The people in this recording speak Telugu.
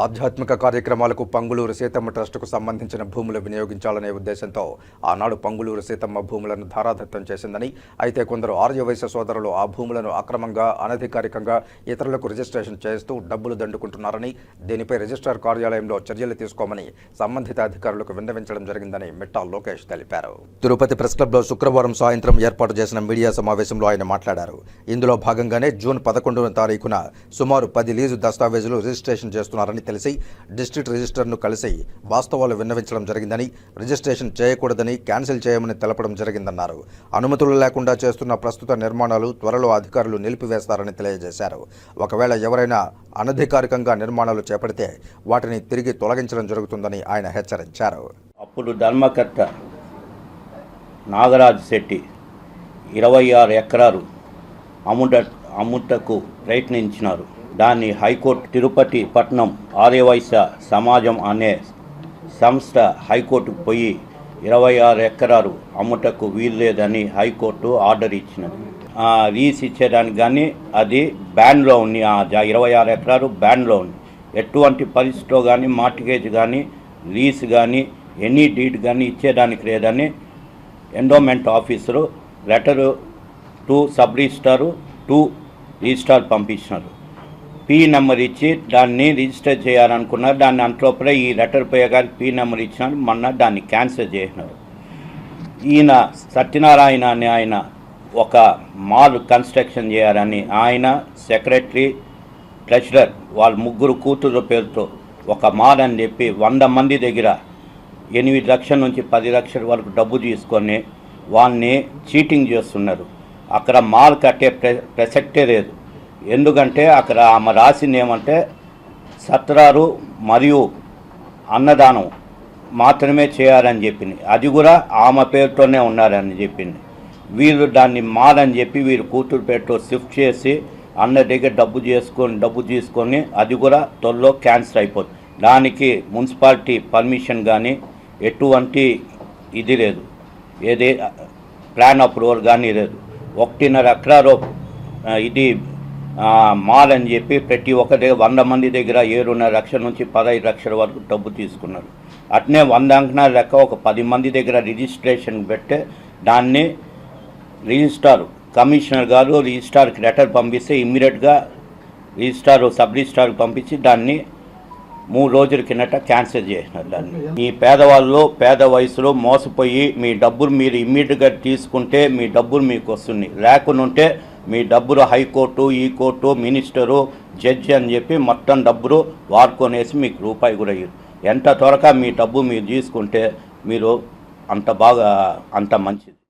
ఆధ్యాత్మిక కార్యక్రమాలకు పంగులూరు సీతమ్మ ట్రస్టుకు సంబంధించిన భూములు వినియోగించాలనే ఉద్దేశంతో ఆనాడు పంగులూరు సీతమ్మ భూములను ధారాదత్తం చేసిందని అయితే కొందరు ఆర్యవైశ్య సోదరులు ఆ భూములను అక్రమంగా అనధికారికంగా ఇతరులకు రిజిస్ట్రేషన్ చేస్తూ డబ్బులు దండుకుంటున్నారని దీనిపై రిజిస్ట్రార్ కార్యాలయంలో చర్యలు తీసుకోమని సంబంధిత అధికారులకు విన్నవించడం జరిగిందని మిట్టా లోకేష్ తెలిపారు. తిరుపతి ప్రెస్ క్లబ్లో శుక్రవారం సాయంత్రం ఏర్పాటు చేసిన మీడియా సమావేశంలో ఆయన మాట్లాడారు. ఇందులో భాగంగానే జూన్ పదకొండవ తారీఖున సుమారు పది లీజు దస్తావేజులు రిజిస్ట్రేషన్ చేస్తున్నారని తెలిసి డిస్ట్రిక్ట్ రిజిస్టర్ను కలిసి వాస్తవాలు విన్నవించడం జరిగిందని రిజిస్ట్రేషన్ చేయకూడదని క్యాన్సిల్ చేయమని తెలపడం జరిగిందన్నారు. అనుమతులు లేకుండా చేస్తున్న ప్రస్తుత నిర్మాణాలు త్వరలో అధికారులు నిలిపివేస్తారని తెలియజేశారు. ఒకవేళ ఎవరైనా అనధికారికంగా నిర్మాణాలు చేపడితే వాటిని తిరిగి తొలగించడం జరుగుతుందని ఆయన హెచ్చరించారు. అప్పుడు ధర్మకర్త నాగరాజ్ శెట్టి ఇరవై ఆరు ఎకరాలు అమ్ముట అమ్ముటకు ప్రయత్నించినారు. దాన్ని హైకోర్టు తిరుపతి పట్నం ఆర్యవైశ్య సమాజం అనే సంస్థ హైకోర్టుకు పోయి ఇరవై ఆరు ఎకరాలు అమ్ముటకు వీల్లేదని హైకోర్టు ఆర్డర్ ఇచ్చినది. ఆ లీజ్ ఇచ్చేదానికి కానీ అది బ్యాన్లో ఉంది. ఆ ఇరవై ఆరు ఎకరాలు బ్యాన్లో ఉంది. ఎటువంటి పరిస్థితిలో కానీ మార్టిగేజ్ కానీ లీజ్ కానీ ఎనీ డీడ్ కానీ ఇచ్చేదానికి లేదని endowment officer letter to sub registrar to registrar పంపించినారు. P number ఇచ్చి దాన్ని రిజిస్టర్ చేయాలనుకున్నారు. దాన్ని అంతలోపలే ఈ లెటర్ పోయగానే పీ నెంబర్ ఇచ్చినారు. మొన్న దాన్ని క్యాన్సిల్ చేసినారు. ఈయన సత్యనారాయణ అని ఆయన ఒక మాల్ కన్స్ట్రక్షన్ చేయాలని ఆయన సెక్రటరీ ట్రెషరర్ వాళ్ళ ముగ్గురు కూతురు పేరుతో ఒక మాల్ అని చెప్పి వంద మంది దగ్గర ఎనిమిది లక్షల నుంచి పది లక్షల వరకు డబ్బు తీసుకొని వాళ్ళని చీటింగ్ చేస్తున్నారు. అక్కడ మాల్ కట్టే ప్ర ప్రసక్తే లేదు. ఎందుకంటే అక్కడ ఆమె రాసింది ఏమంటే సత్రారు మరియు అన్నదానం మాత్రమే చేయాలని చెప్పింది. అది కూడా ఆమె పేరుతోనే ఉన్నారని చెప్పింది. వీరు దాన్ని మారని చెప్పి వీరు కూతురు పేరుతో షిఫ్ట్ చేసి అన్న దగ్గర డబ్బు చేసుకొని డబ్బు తీసుకొని అది కూడా త్వరలో క్యాన్సిల్ అయిపోతుంది. దానికి మున్సిపాలిటీ పర్మిషన్ కానీ ఎటువంటి ఇది లేదు. ఏది ప్లాన్ అప్రూవల్ కానీ లేదు. ఒకటిన్నర ఎకరాలు ఇది మాల్ అని చెప్పి ప్రతి ఒక్క దగ్గర వంద మంది దగ్గర ఏడున్నర లక్షల నుంచి పదహైదు లక్షల వరకు డబ్బు తీసుకున్నారు. అట్నే వంద అంకణాల లెక్క ఒక పది మంది దగ్గర రిజిస్ట్రేషన్ పెట్టి దాన్ని రిజిస్టార్. కమిషనర్ గారు రిజిస్టార్కి లెటర్ పంపిస్తే ఇమ్మీడియట్గా రిజిస్టార్ సబ్ రిజిస్టార్కి పంపించి దాన్ని మూడు రోజుల కిందట క్యాన్సిల్ చేసినారు దాన్ని. ఈ పేదవాళ్ళు పేద వయసులో మోసపోయి మీ డబ్బులు మీరు ఇమ్మీడియట్గా తీసుకుంటే మీ డబ్బులు మీకు వస్తుంది లేకుంటే మీ డబ్బులు హైకోర్టు ఈ కోర్టు మినిస్టరు జడ్జి అని చెప్పి మొత్తం డబ్బులు వాడుకొనేసి మీకు రూపాయి కూడా ఇయ్యరు. ఎంత త్వరగా మీ డబ్బు మీరు తీసుకుంటే మీరు అంత బాగా అంత మంచిది.